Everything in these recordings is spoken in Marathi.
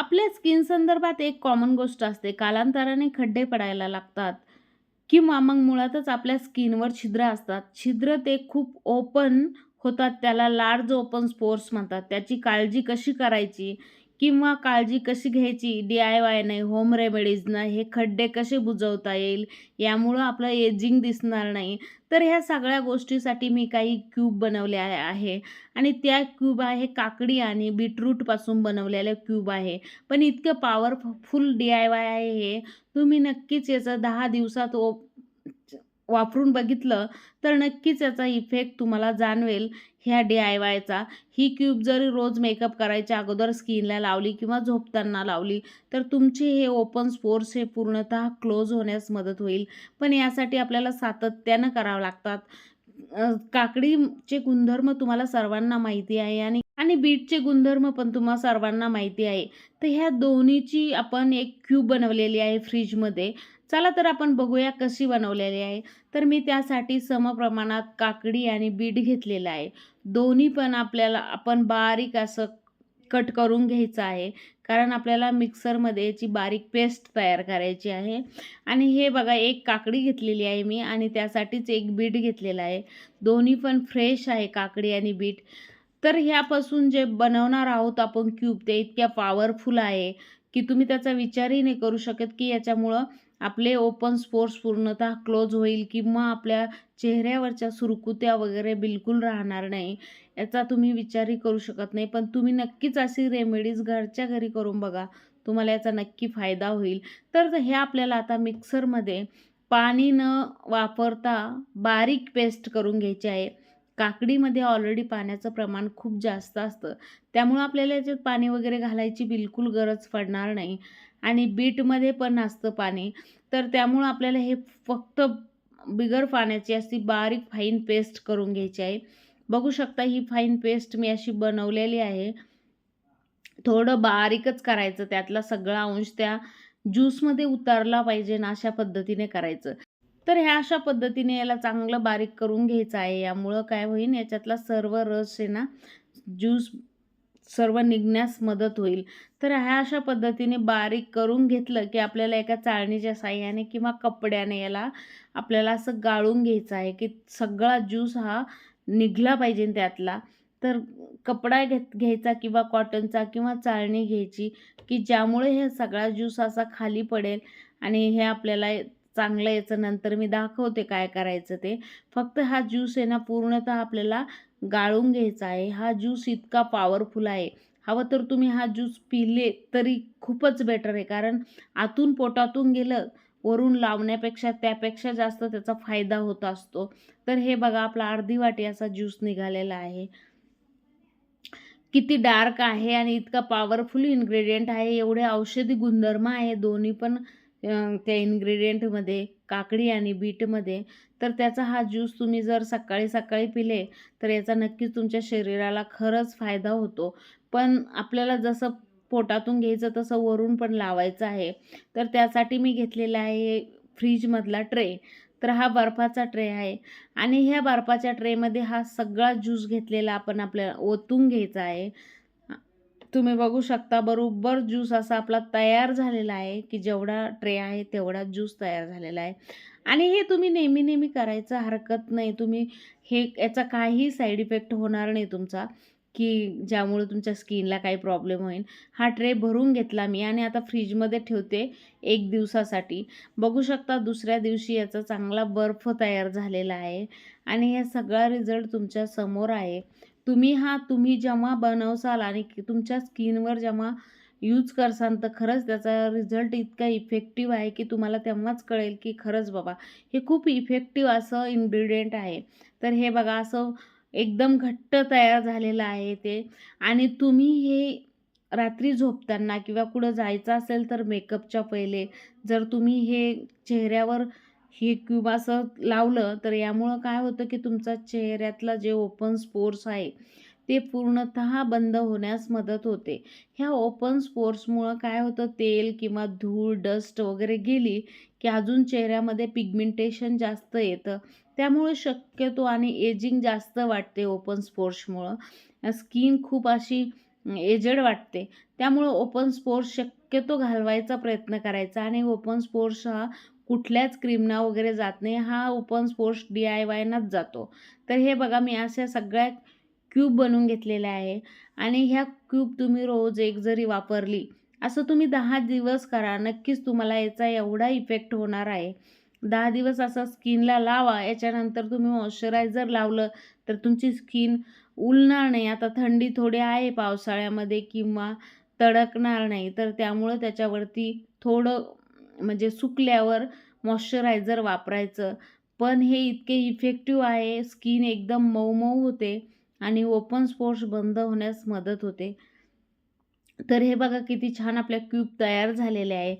आपल्या स्किन संदर्भात एक कॉमन गोष्ट असते. कालांतराने खड्डे पडायला लागतात किंवा मग मुळातच आपल्या स्किनवर छिद्र असतात. छिद्र ते खूप ओपन होतात. त्याला लार्ज ओपन स्पोर्स म्हणतात. त्याची काळजी कशी करायची? किंवा काळजी कशी घ्यायची? डी आय वायने होम रेमेडीजनं हे खड्डे कसे बुजवता येईल? यामुळं आपलं एजिंग दिसणार नाही. तर ह्या सगळ्या गोष्टीसाठी मी काही क्यूब बनवले आहे. आणि त्या क्यूब आहे काकडी आणि बीटरूटपासून बनवलेलं क्यूब आहे. पण इतकं पॉवरफुल डी आय वाय आहे हे. तुम्ही नक्कीच याचं दहा दिवसात ओ वापरून बघितलं तर नक्कीच याचा इफेक्ट तुम्हाला जाणवेल ह्या डी आय वायचा ही क्यूब जरी रोज मेकअप करायच्या अगोदर स्किनला लावली किंवा झोपताना लावली तर तुमचे हे ओपन स्पोर्स हे पूर्णतः क्लोज होण्यास मदत होईल. पण यासाठी आपल्याला सातत्यानं करावं लागतात. काकडीचे गुणधर्म तुम्हाला सर्वांना माहिती आहे आणि आणि बीटचे गुणधर्म पण तुम्हा सर्वांना माहिती आहे. तर ह्या दोन्हीची आपण एक क्यूब बनवलेली आहे फ्रीजमध्ये चला तर आपण बघूया कशी बनवलेली आहे. तर मी त्यासाठी समप्रमाणात काकडी आणि बीट घेतलेलं आहे. दोन्ही पण आपल्याला आपण बारीक असं कट करून घ्यायचं आहे. कारण आपल्याला मिक्सरमध्ये याची बारीक पेस्ट तयार करायची आहे. आणि हे बघा एक काकडी घेतलेली आहे मी आणि त्यासाठीच एक बीट घेतलेला आहे. दोन्ही पण फ्रेश आहे काकडी आणि बीट. तर ह्यापासून जे बनवणार आहोत आपण क्यूब ते इतक्या पॉवरफुल आहे की तुम्ही त्याचा विचारही नाही करू शकत की याच्यामुळं आपले ओपन स्पोर्ट्स पूर्णतः क्लोज होईल किंवा आपल्या चेहऱ्यावरच्या सुरकुत्या वगैरे बिलकुल राहणार नाही याचा तुम्ही विचारही करू शकत नाही. पण तुम्ही नक्कीच अशी रेमेडीज घरच्या घरी करून बघा तुम्हाला याचा नक्की फायदा होईल. तर हे आपल्याला आता मिक्सरमध्ये पाणी न वापरता बारीक पेस्ट करून घ्यायची आहे. काकडीमध्ये ऑलरेडी पाण्याचं प्रमाण खूप जास्त असतं. त्यामुळं आपल्याला याच्यात पाणी वगैरे घालायची बिलकुल गरज पडणार नाही. आणि बीटमध्ये पण असतं पाणी. तर त्यामुळं आपल्याला हे फक्त बिगर पाण्याची अशी बारीक फाईन पेस्ट करून घ्यायची आहे. बघू शकता ही फाईन पेस्ट मी अशी बनवलेली आहे. थोडं बारीकच करायचं त्यातला सगळा अंश त्या ज्यूसमध्ये उतरला पाहिजे ना अशा पद्धतीने करायचं. तर ह्या अशा पद्धतीने याला चांगलं बारीक करून घ्यायचं आहे. यामुळं काय होईल याच्यातला सर्व रस आहे ना ज्यूस सर्व निघण्यास मदत होईल. तर ह्या अशा पद्धतीने बारीक करून घेतलं की आपल्याला एका चाळणीच्या साह्याने किंवा कपड्याने याला आपल्याला असं गाळून घ्यायचं आहे की सगळा ज्यूस हा निघला पाहिजे त्यातला. तर कपडा घेत घ्यायचा किंवा कॉटनचा किंवा चाळणी घ्यायची की ज्यामुळे हे सगळा ज्यूस असा खाली पडेल आणि हे आपल्याला चांगलं याचं नंतर मी दाखवते काय करायचं ते. फक्त हा ज्यूस आहे ना पूर्णतः आपल्याला गाळून घ्यायचा आहे. हा ज्यूस इतका पॉवरफुल आहे. हवं तर तुम्ही हा ज्यूस पिले तरी खूपच बेटर आहे. कारण आतून पोटातून गेलं वरून लावण्यापेक्षा त्यापेक्षा जास्त त्याचा फायदा होत असतो. तर हे बघा आपला अर्धी वाटी असा ज्यूस निघालेला आहे. किती डार्क आहे आणि इतका पॉवरफुल इन्ग्रेडियंट आहे. एवढे औषधी गुणधर्म आहे दोन्ही पण त्या इन्ग्रेडियंटमध्ये काकडी आणि बीटमध्ये तर त्याचा हा ज्यूस तुम्ही जर सकाळी सकाळी पिले तर याचा नक्कीच तुमच्या शरीराला खरंच फायदा होतो. पण आपल्याला जसं पोटातून घ्यायचं तसं वरून पण लावायचं आहे. तर त्यासाठी मी घेतलेला आहे फ्रीजमधला ट्रे. तर हा बर्फाचा ट्रे आहे. आणि ह्या बर्फाच्या ट्रेमध्ये हा सगळा ज्यूस घेतलेला आपण आपल्याला ओतून घ्यायचा आहे. तुम्ही बघू शकता बरोबर ज्यूस असा आपला तयार झालेला आहे की जेवढा ट्रे आहे तेवढा ज्यूस तयार झालेला आहे. आणि हे तुम्ही नेहमी नेहमी करायचं हरकत नाही. तुम्ही हे याचा काही साईड इफेक्ट होणार नाही तुमचा की ज्यामुळे तुमच्या स्किनला काही प्रॉब्लेम होईल. हा ट्रे भरून घेतला मी आणि आता फ्रीजमध्ये ठेवते एक दिवसासाठी. बघू शकता दुसऱ्या दिवशी याचा चांगला बर्फ तयार झालेला आहे. आणि हे सगळा रिझल्ट तुमच्यासमोर आहे. तुम्ही हा तुम्ही जेव्हा बनवसाल आणि तुमच्या स्किनवर जेव्हा यूज करसाल तर खरंच त्याचा रिझल्ट इतका इफेक्टिव्ह आहे की तुम्हाला तेव्हाच कळेल की खरंच बाबा हे खूप इफेक्टिव्ह असं इन्ग्रेडियंट आहे. तर हे बघा असं एकदम घट्ट तयार झालेलं आहे ते. आणि तुम्ही हे रात्री झोपताना किंवा कुठं जायचं असेल तर मेकअपच्या पहिले जर तुम्ही हे चेहऱ्यावर हे क्यूब असं लावलं तर यामुळं काय होतं की तुमचा चेहऱ्यातला जे ओपन स्पोर्स आहे ते पूर्णतः बंद होण्यास मदत होते. ह्या ओपन स्पोर्ट्समुळं काय होतं तेल किंवा धूळ डस्ट वगैरे गेली की अजून चेहऱ्यामध्ये पिगमेंटेशन जास्त येतं. त्यामुळे शक्यतो आणि एजिंग जास्त वाटते ओपन स्पोर्ट्समुळं स्किन खूप अशी एजेड वाटते. त्यामुळं ओपन स्पोर्ट्स शक्यतो घालवायचा प्रयत्न करायचा आणि ओपन स्पोर्ट्स हा कुठल्याच क्रीमना वगैरे जात नाही हा ओपन स्पोर्ट्स डी आय वायनाच जातो. तर हे बघा मी अशा सगळ्या क्यूब बनवून घेतलेल्या आहे आणि ह्या क्यूब तुम्ही रोज एक जरी वापरली असं तुम्ही दहा दिवस करा नक्कीच तुम्हाला याचा एवढा इफेक्ट होणार आहे. दहा दिवस असं स्किनला लावा याच्यानंतर तुम्ही मॉइश्चरायझर लावलं तर तुमची स्किन उलणार नाही. आता थंडी थोडी आहे पावसाळ्यामध्ये किंवा तडकणार नाही तर त्यामुळं त्याच्यावरती थोडं म्हणजे सुकल्यावर मॉइश्चरायझर वापरायचं. पण हे इतके इफेक्टिव्ह आहे स्किन एकदम मऊ मऊ होते आणि ओपन स्पोर्ट्स बंद होण्यास मदत होते. तर हे बघा किती छान आपल्या क्यूब तयार झालेले आहे.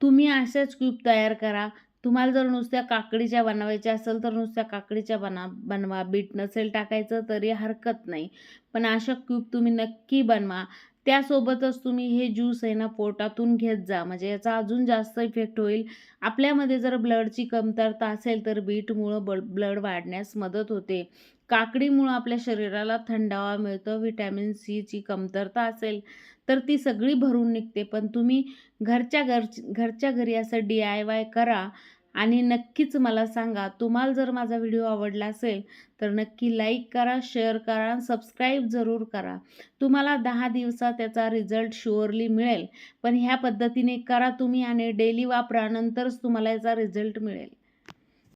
तुम्ही अशाच क्यूब तयार करा. तुम्हाला जर नुसत्या काकडीच्या बनवायच्या असेल तर नुसत्या काकडीच्या बना बनवा. बीट नसेल टाकायचं तरी हरकत नाही. पण अशा क्यूब तुम्ही नक्की बनवा. त्यासोबतच तुम्ही हे ज्यूस आहे ना पोटातून घेत जा. म्हणजे याचा अजून जास्त इफेक्ट होईल. आपल्यामध्ये जर ब्लडची कमतरता असेल तर बीटमुळं बल ब्लड वाढण्यास मदत होते. काकडीमुळं आपल्या शरीराला थंडावा मिळतो व्हिटॅमिन सीची कमतरता असेल तर ती सगळी भरून निघते. पण तुम्ही घरच्या घर घरच्या घरी असं डी आय वाय करा. आणि नक्कीच मला सांगा तुम्हाला जर माझा व्हिडिओ आवडला असेल तर नक्की लाईक करा शेअर करा सबस्क्राईब जरूर करा. तुम्हाला दहा दिवसात त्याचा रिझल्ट शुअरली मिळेल. पण ह्या पद्धतीने करा तुम्ही आणि डेली वापरा नंतरच तुम्हाला याचा रिझल्ट मिळेल.